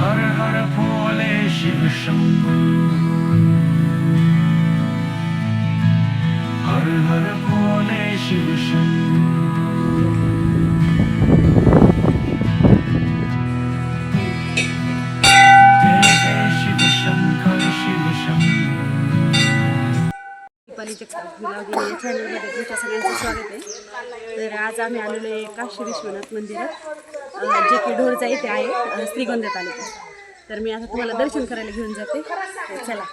हर हर भोले शिव शंभू हर हर भोले शिव शंभू जय जय Shiv Shankar Shiv Shambhu Deepali Jagtap blogging या चॅनलमध्ये तुमच्या सगळ्यांचं स्वागत आहे तर आज आम्ही आलेलो आहे काशी विश्वनाथ मंदिरात अं, जे की ढोरचा इथे आहे अं, श्रीगोंदा तालुक्यात. तर मी आता तुम्हाला दर्शन करायला घेऊन जाते. चला.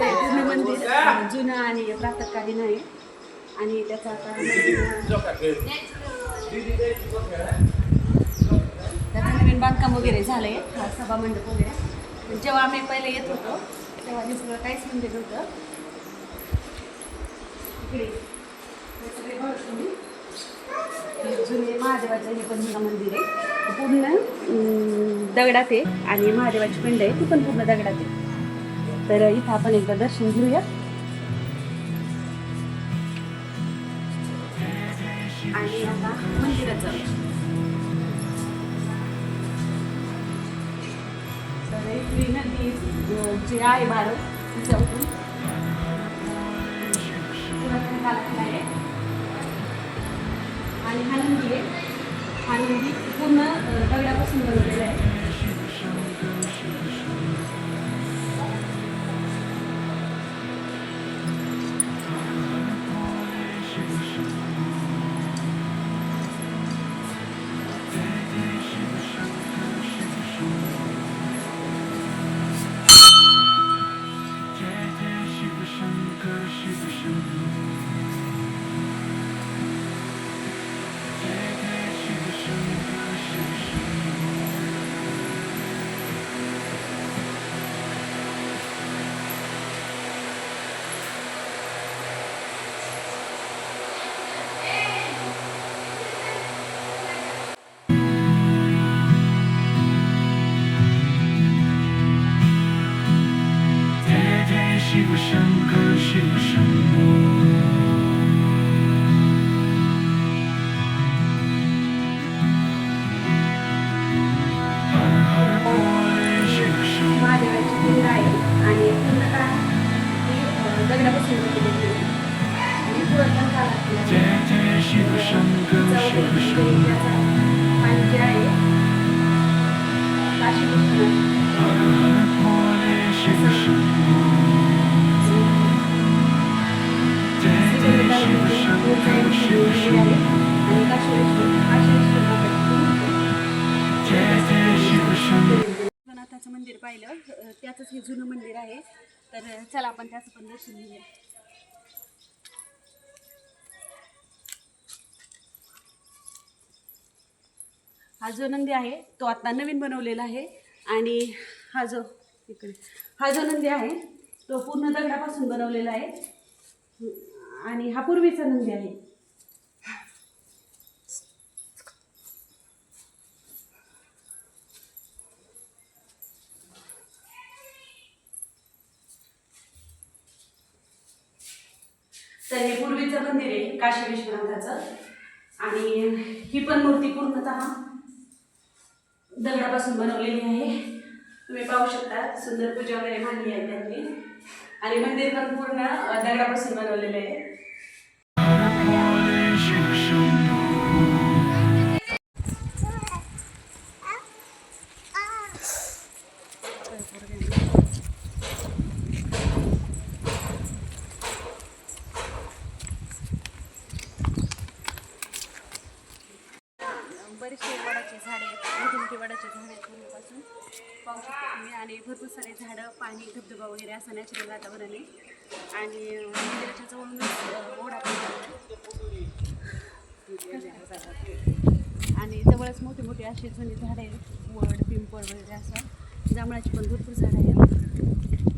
जुनं मंदिर जुनं आणि प्रातकालीन आहे. आणि त्याचा आता त्याचं नवीन बांधकाम वगैरे झालं आहे सभा मंडप वगैरे. जेव्हा आम्ही पहिले येत होतो तेव्हा दुसरं काहीच मंदिर नव्हतं. इकडे हे जुने महादेवाचं हे पण जुनं मंदिर आहे. पूर्ण दगडात आहे आणि महादेवाची पिंड आहे ती पण पूर्ण दगडात आहे. तर इथं आपण एकदा दर्शन घेऊया. आणि आता मंदिरात जाऊया तर इथली नदी आहे भारत तिच्यावरून पुरातन आहे आणि हा नंदी आहे हा पूर्ण शंकर शिव शंभू जय जय शिव शंभू विश्वनाथाचं मंदिर पाहिलं. अं, त्याचंच हे जुनं मंदिर आहे. तर चला आपण त्याचं पण दर्शन घेऊया. हा जो नंदी आहे तो आता नवीन बनवलेला आहे. आणि हा जो इकडे हा जो नंदी आहे तो पूर्ण दगडापासून बनवलेला आहे. आणि हा पूर्वीचा नंदी आहे. तर हे पूर्वीचं मंदिर आहे काशी विश्वनाथाचं आणि ही पण मूर्ती पूर्णतः दगडापासून बनवलेली आहे. तुम्ही पाहू शकता सुंदर पूजा वगैरे मांडली आहे त्यांनी. आणि मंदिर पण पूर्ण दगडापासून बनवलेलं आहे. बरेचसे वडाचे झाडे आहेत मोठी वडाचे झाडे आहेत पूर्वीपासून पाहू शकतो तुम्ही. आणि भरपूर सारे झाडं पाणी धबधबा वगैरे असं नॅचरल वातावरण आहे. आणि मंदिराच्या जवळूनच ओढा आणि जवळच मोठी मोठी असे जुनी झाडं आहेत. वड पिंपळ वगैरे असं. जांभळाची पण भरपूर झाडं आहेत.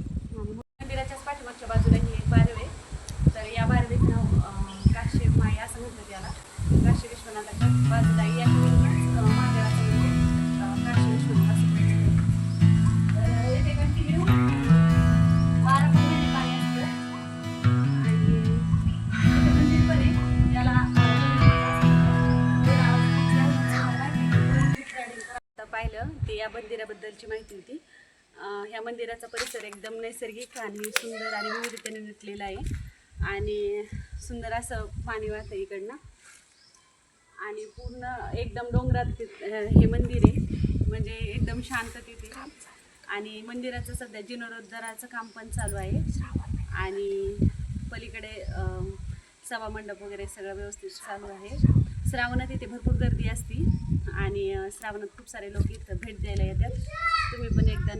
मंदिराबद्दलची माहिती होती. ह्या मंदिराचा परिसर एकदम नैसर्गिक आणि सुंदर आणि विविधतेने नटलेला आहे. आणि सुंदर असं पाणी वाहतं इकडनं. आणि पूर्ण एकदम डोंगरात हे मंदिर आहे. म्हणजे एकदम शांत तिथे. आणि मंदिराचं सध्या जीर्णोद्धाराचं काम पण चालू आहे. आणि पलीकडे सभा सभामंडप वगैरे सगळं व्यवस्थित चालू आहे. श्रावणात इथे भरपूर गर्दी असती. आणि श्रावणात खूप सारे लोक इथं भेट द्यायला येतात. तुम्ही पण एकदा